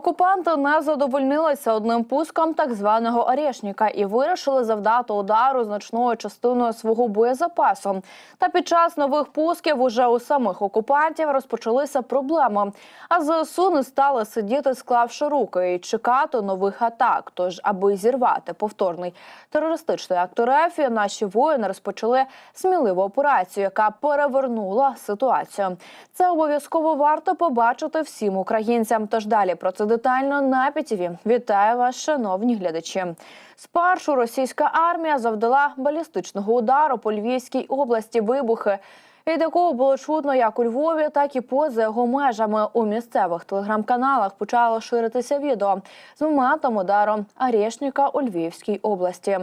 Окупанти не задовольнилися одним пуском так званого Орешника і вирішили завдати удару значною частиною свого боєзапасу. Та під час нових пусків уже у самих окупантів розпочалися проблеми. А ЗСУ не стали сидіти, склавши руки і чекати нових атак. Тож, аби зірвати повторний терористичний акт РФ, наші воїни розпочали сміливу операцію, яка перевернула ситуацію. Це обов'язково варто побачити всім українцям. Тож далі про це детально на ПІТІВІ. Вітаю вас, шановні глядачі. Спершу російська армія завдала балістичного удару по Львівській області вибухи. Від якого було чутно як у Львові, так і поза його межами у місцевих телеграм-каналах почало ширитися відео з моментом удару Арєшніка у Львівській області.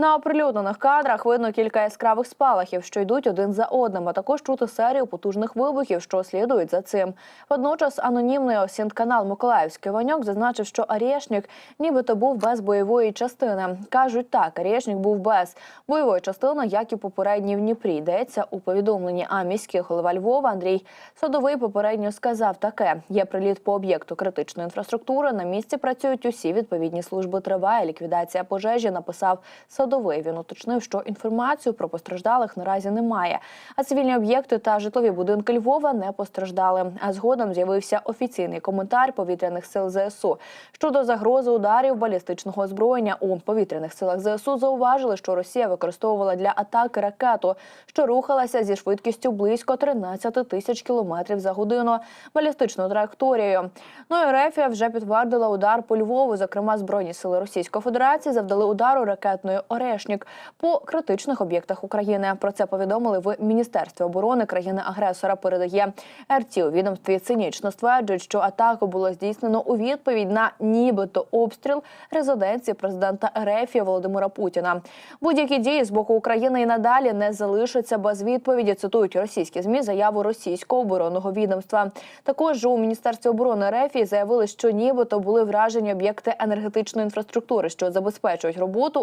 На оприлюднених кадрах видно кілька яскравих спалахів, що йдуть один за одним, а також чути серію потужних вибухів, що слідують за цим. Водночас анонімний осінт-канал Миколаївський Ваньок зазначив, що Арєшнік нібито був без бойової частини. Кажуть так, Арєшнік був без бойової частини, як і попередній в Дніпрі. Йдеться у повідомленні. А міський голова Львова Андрій Садовий попередньо сказав таке: є приліт по об'єкту критичної інфраструктури. На місці працюють усі відповідні служби. Триває ліквідація пожежі. Написав Садовий. Він уточнив, що інформацію про постраждалих наразі немає. А цивільні об'єкти та житлові будинки Львова не постраждали. А згодом з'явився офіційний коментар повітряних сил ЗСУ щодо загрози ударів балістичного озброєння у повітряних силах ЗСУ. Зауважили, що Росія використовувала для атаки ракету, що рухалася зі швидкістю близько 13 тисяч кілометрів за годину балістичною траєкторією. Ну і Рефія вже підтвердила удар по Львову. Зокрема, збройні сили Російської Федерації завдали удару ракетною Орешнік по критичних об'єктах України. Про це повідомили в Міністерстві оборони країни-агресора. Передає РТ у відомстві цинічно стверджують, що атаку було здійснено у відповідь на нібито обстріл резиденції президента РФ Володимира Путіна. Будь-які дії з боку України і надалі не залишаться без відповіді. Цитують російські змі заяву російського оборонного відомства. Також у міністерстві оборони РФ заявили, що нібито були вражені об'єкти енергетичної інфраструктури, що забезпечують роботу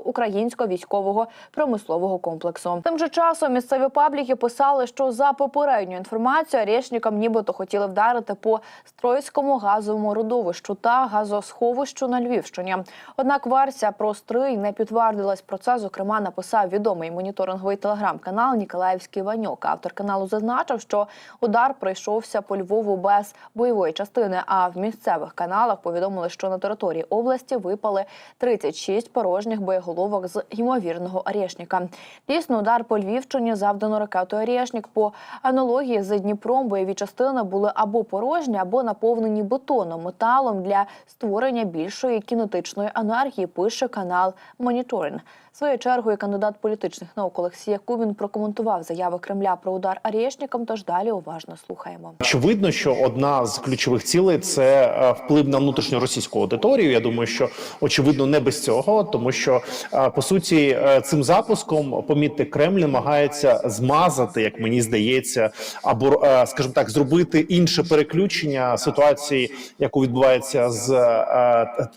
військового промислового комплексу. Тим же часом місцеві пабліки писали, що за попередню інформацію Решнікам нібито хотіли вдарити по Стройському газовому родовищу та газосховищу на Львівщині. Однак версія про стрий не підтвердилась. Про це зокрема написав відомий моніторинговий телеграм-канал Ніколаївський Ваньок. Автор каналу зазначив, що удар прийшовся по Львову без бойової частини. А в місцевих каналах повідомили, що на території області випали 36 порожніх боєголовок з ймовірного Орешника. Дійсно, удар по Львівщині завдано ракетою Орешник. По аналогії з Дніпром бойові частини були або порожні, або наповнені бетоном, металом для створення більшої кінетичної анархії. Пише канал Моніторинг. Своєю чергою кандидат політичних наук Олексій Якубін прокоментував заяви Кремля про удар Арєшнікам. Тож далі уважно слухаємо. Очевидно, що одна з ключових цілей це е, вплив на внутрішню російську аудиторію. Я думаю, що очевидно не без цього, тому що е, по суті е, цим запуском помітьте, Кремль намагається змазати, як мені здається, або скажімо так, зробити інше переключення ситуації, яку відбувається з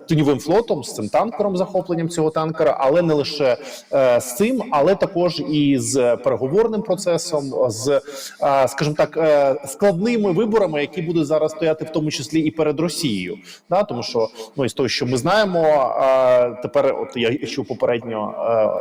тіньовим флотом, з цим танкером, захопленням цього танкера, але не лише е, з цим, але також і з переговорним процесом, з е, скажімо так, е, складними виборами, які будуть зараз стояти, в тому числі і перед Росією. Да, тому що ну із того, що ми знаємо, тепер, от я чув попередньо,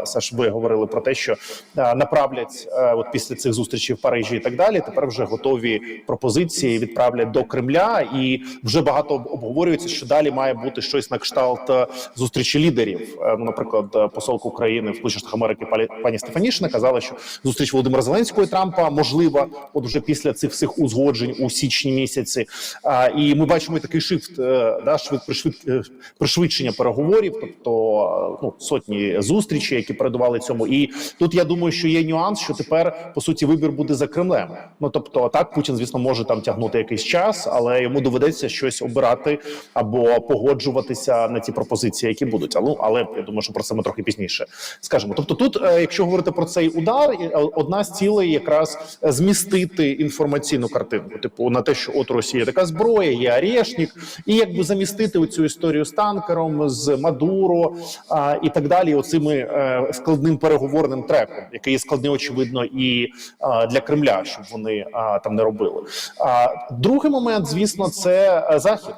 Саш, ви говорили про те, що направлять от після цих зустрічей в Парижі і так далі. Тепер вже готові пропозиції відправлять до Кремля, і вже багато обговорюється, що далі має бути щось на кшталт зустрічі лідерів. Наприклад, посолка України в Сполучених Америки пані- Стефанішина казала, що зустріч Володимира Зеленського і Трампа можлива, от вже після цих всіх узгоджень у січні місяці. А, і ми бачимо такий шифт, е, да, швид, е, пришвидшення переговорів, тобто ну, сотні зустрічей, які передували цьому. І тут я думаю, що є нюанс, що тепер по суті вибір буде за Кремлем. Ну тобто, так Путін, звісно, може там тягнути якийсь час, але йому доведеться щось обирати або погоджуватися на ті пропозиції, які будуть. Але, але я думаю, що про це ми трохи пізніше скажемо. Тобто, тут, е, якщо говорити про цей удар, е, одна з цілей якраз е, змістити інформаційну картинку, типу на те, що от Росія така зброя, є Арешник, і якби замістити цю історію з танкером, з Мадуро а, і так далі. Оцими е, складним переговорним треком, який є складний, очевидно, і а, для Кремля, щоб вони а, там не робили. А другий момент, звісно, це захід.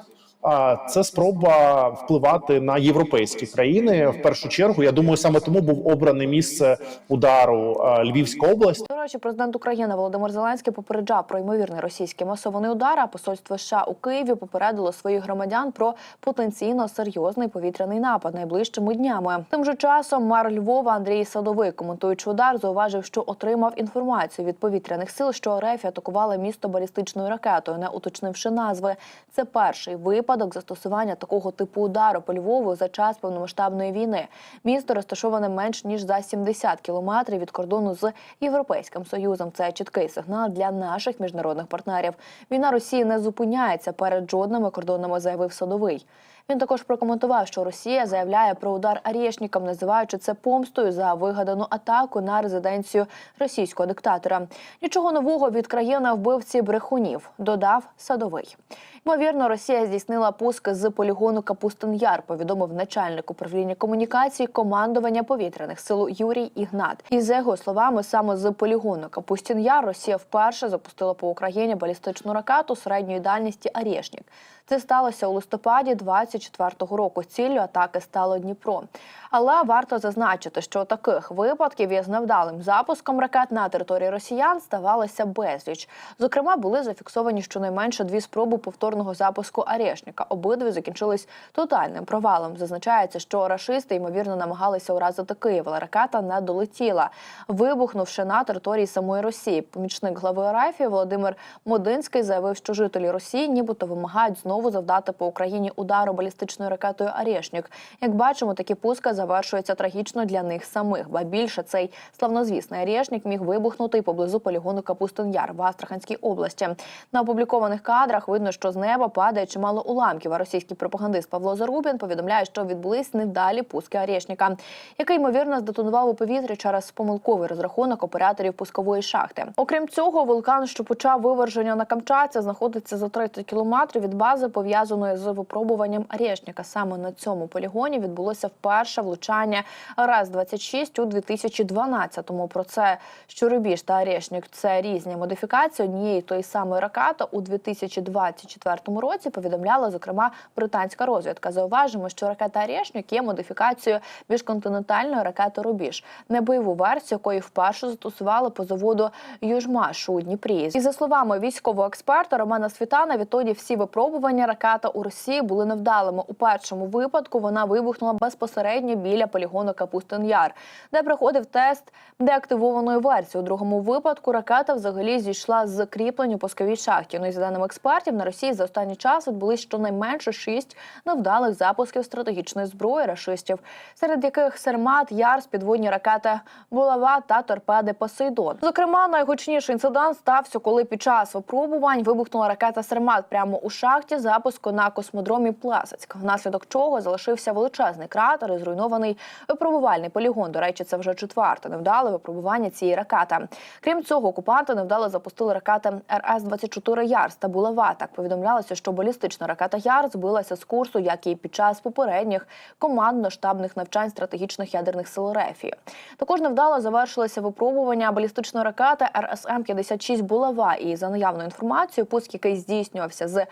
Це спроба впливати на європейські країни. В першу чергу, я думаю, саме тому був обране місце удару Львівська область. До речі, президент України Володимир Зеленський попереджав про ймовірний російський масований удар. А посольство США у Києві попередило своїх громадян про потенційно серйозний повітряний напад найближчими днями. Тим же часом мер Львова Андрій Садовий, коментуючи удар, зауважив, що отримав інформацію від повітряних сил, що РФ атакувала місто балістичною ракетою, не уточнивши назви. Це перший випадок застосування такого типу удару по Львову за час повномасштабної війни. Місто розташоване менш ніж за 70 кілометрів від кордону з Європейським Союзом. Це чіткий сигнал для наших міжнародних партнерів. Війна Росії не зупиняється перед жодними кордонами, заявив Садовий. Він також прокоментував, що Росія заявляє про удар Арєшнікам, називаючи це помстою за вигадану атаку на резиденцію російського диктатора. Нічого нового від країни вбивці брехунів, додав садовий. Ймовірно, Росія здійснила пуск з полігону Капустин Яр, повідомив начальник управління комунікації командування повітряних сил Юрій Ігнат. І за його словами, саме з полігону Капустин Яр Росія вперше запустила по Україні балістичну ракету середньої дальності Арєшнік. Це сталося у листопаді 24-го року. Ціллю атаки стало Дніпро. Але варто зазначити, що таких випадків із невдалим запуском ракет на території росіян ставалося безліч. Зокрема, були зафіксовані щонайменше дві спроби повторного запуску Арешника. Обидві закінчились тотальним провалом. Зазначається, що рашисти ймовірно намагалися уразити Київ, але ракета не долетіла, вибухнувши на території самої Росії. Помічник глави Арафії Володимир Модинський заявив, що жителі Росії нібито вимагають знову завдати по Україні удару балістичною ракетою Арешнік. Як бачимо, такі пуска завершуються трагічно для них самих. Ба більше цей славнозвісний Арешнік міг вибухнути і поблизу полігону Капустин Яр в Астраханській області. На опублікованих кадрах видно, що з неба падає чимало уламків. А російський пропагандист Павло Зарубін повідомляє, що відбулись невдалі пуски Арешніка, який ймовірно здетонував у повітрі через помилковий розрахунок операторів пускової шахти. Окрім цього, вулкан, що почав виверження на Камчатці, знаходиться за 30 кілометрів від бази, пов'язаної з випробуванням Арешніка. Саме на цьому полігоні відбулося вперше влучання РАС-26 у 2012-му. Про це Щурубіж та Арешнік – це різні модифікації однієї тої самої ракети у 2024 році. Повідомляла зокрема британська розвідка. Зауважимо, що ракета Арешнік є модифікацією міжконтинентальної ракети Рубіж, небойову версію, якої вперше застосували по заводу Южмаш у Дніпрі. І за словами військового експерта Романа Світана, відтоді всі випробування ракета у Росії були невдалими. У першому випадку вона вибухнула безпосередньо біля полігону Капустин Яр, де проходив тест деактивованої версії. У другому випадку ракета взагалі зійшла з кріплень пусковій шахті. Ну і за даними експертів, на Росії за останній час відбулись щонайменше шість невдалих запусків стратегічної зброї рашистів, серед яких Сермат, Ярс, підводні ракети Булава та торпеди Посейдон. Зокрема, найгучніший інцидент стався, коли під час випробувань вибухнула ракета Сермат прямо у шахті запуску на космодромі Пласацьк, внаслідок чого залишився величезний кратер і зруйнований випробувальний полігон. До речі, це вже четверте невдале випробування цієї ракети. Крім цього, окупанти невдало запустили ракети РС-24 Ярс та Булава. Так повідомлялося, що балістична ракета Ярс збилася з курсу, як і під час попередніх командно-штабних навчань стратегічних ядерних сил РЕФІ. Також невдало завершилося випробування балістичної ракети РСМ-56 Булава. І за наявною інформацією, пуск, який здійснювався з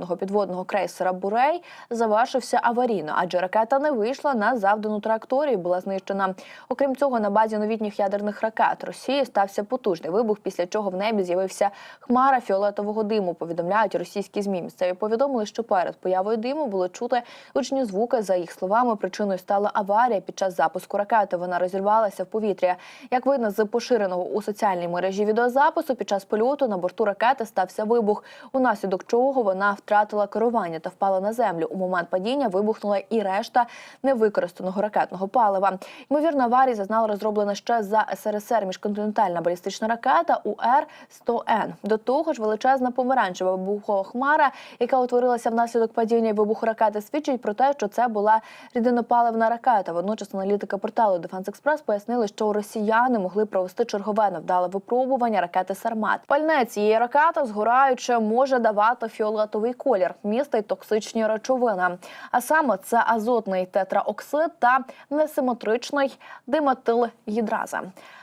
атомного підводного крейсера Бурей, завершився аварійно, адже ракета не вийшла на завдану траєкторію. Була знищена. Окрім цього, на базі новітніх ядерних ракет Росії стався потужний вибух, після чого в небі з'явився хмара фіолетового диму. Повідомляють російські змі. Місцеві повідомили, що перед появою диму було чути гучні звуки. За їх словами, причиною стала аварія під час запуску ракети. Вона розірвалася в повітря. Як видно з поширеного у соціальній мережі відеозапису, під час польоту на борту ракети стався вибух, унаслідок чого вона втратила керування та впала на землю. У момент падіння вибухнула і решта невикористаного ракетного палива. Ймовірно, аварії зазнала розроблена ще за СРСР міжконтинентальна балістична ракета УР-100Н. До того ж, величезна помаранчева вибухова хмара, яка утворилася внаслідок падіння і вибуху ракети, свідчить про те, що це була рідинопаливна ракета. Водночас аналітики порталу Дефенс Експрес пояснили, що росіяни могли провести чергове невдале випробування ракети Сармат. Пальне цієї ракети згораючи може давати фіолетовий колір, містить токсичні речовини. А саме це азотний тетраоксид та несиметричний диметилгідраза.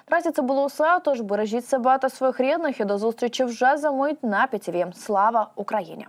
Наразі це було все. Тож бережіть себе та своїх рідних і до зустрічі вже за мить на ПІТІВІ. Слава Україні!